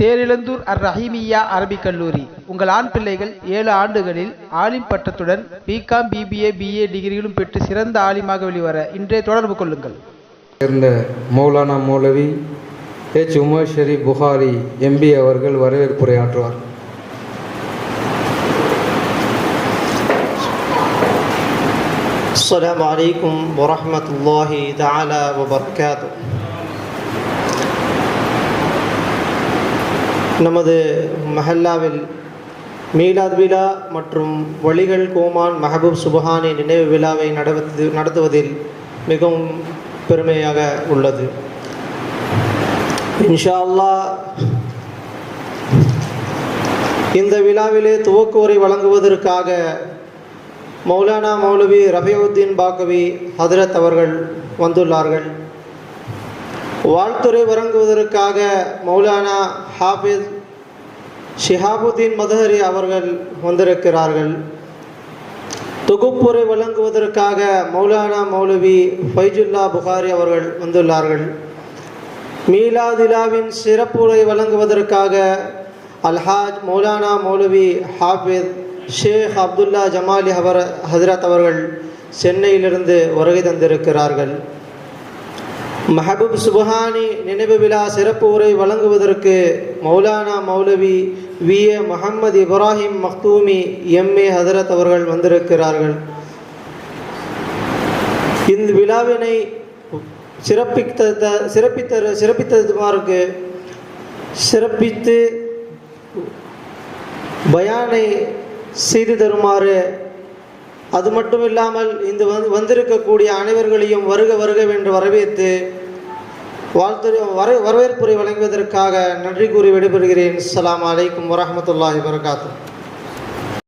தேரிழந்தூர் அர் ரஹீமியா அரபிக் கல்லூரி உங்கள் ஆண் பிள்ளைகள் ஏழு ஆண்டுகளில் ஆலிம் பட்டத்துடன் பிகாம் பிபிஏ பிஏ டிகிரிகளும் பெற்று சிறந்த ஆலிமாக வெளிவர இன்றே தொடர்பு கொள்ளுங்கள் சேர்ந்த மௌலானா மௌலவி ஹெச் உமர் ஷெரீப் புகாரி எம்பி அவர்கள் வரவேற்புரையாற்றுவார் السلام عليكم ورحمة الله تعالى وبركاته நமது மஹல்லாவில் மீலாத் விழா மற்றும் வழிகள் கோமான் மஹபூப் சுபஹானி நினைவு விழாவை நடத்து நடத்துவதில் மிகவும் பெருமையாக உள்ளது. இன்ஷா அல்லாஹ் இந்த விழாவிலே துவக்குவரை வழங்குவதற்காக மௌலானா மௌலவி ரஃபியுத்தீன் பாக்கவி ஹதரத் அவர்கள் வந்துள்ளார்கள். வாழ்த்துறை வழங்குவதற்காக மௌலானா ஹாஃபிஸ் ஷிஹாபுதீன் மதஹரி அவர்கள் வந்திருக்கிறார்கள். தொகுப்புரை வழங்குவதற்காக மௌலானா மௌலவி ஃபைஜுல்லா புகாரி அவர்கள் வந்துள்ளார்கள். மீலாதிலாவின் சிறப்புரை வழங்குவதற்காக அல்ஹாஜ் மௌலானா மௌலவி ஹாஃபிஸ் ஷேக் அப்துல்லா ஜமாலி அவர் ஹசரத் அவர்கள் சென்னையிலிருந்து வருகை தந்திருக்கிறார்கள். மஹபூப் சுபஹானி நினைவு விழா சிறப்பு உரை வழங்குவதற்கு Maulana Maulvi V. A. Muhammad Ibrahim Makhdoomi MA Hazrat அவர்கள் வந்திருக்கிறார்கள். இந்த விழாவினை சிறப்பித்த சிறப்பித்த சிறப்பித்ததுமாருக்கு சிறப்பித்து பயானை செய்து தருமாறு அது மட்டும் இல்லாமல் இந்த வந்து வந்திருக்கக்கூடிய அனைவர்களையும் வருக வருக என்று வரவேற்று வாழ்த்து வர வரவேற்புரை வழங்குவதற்காக நன்றி கூறி விடைபெறுகிறேன். அலாம் அலைக்கும் வரமத்துல்லாஹி வரகாத்துஹ்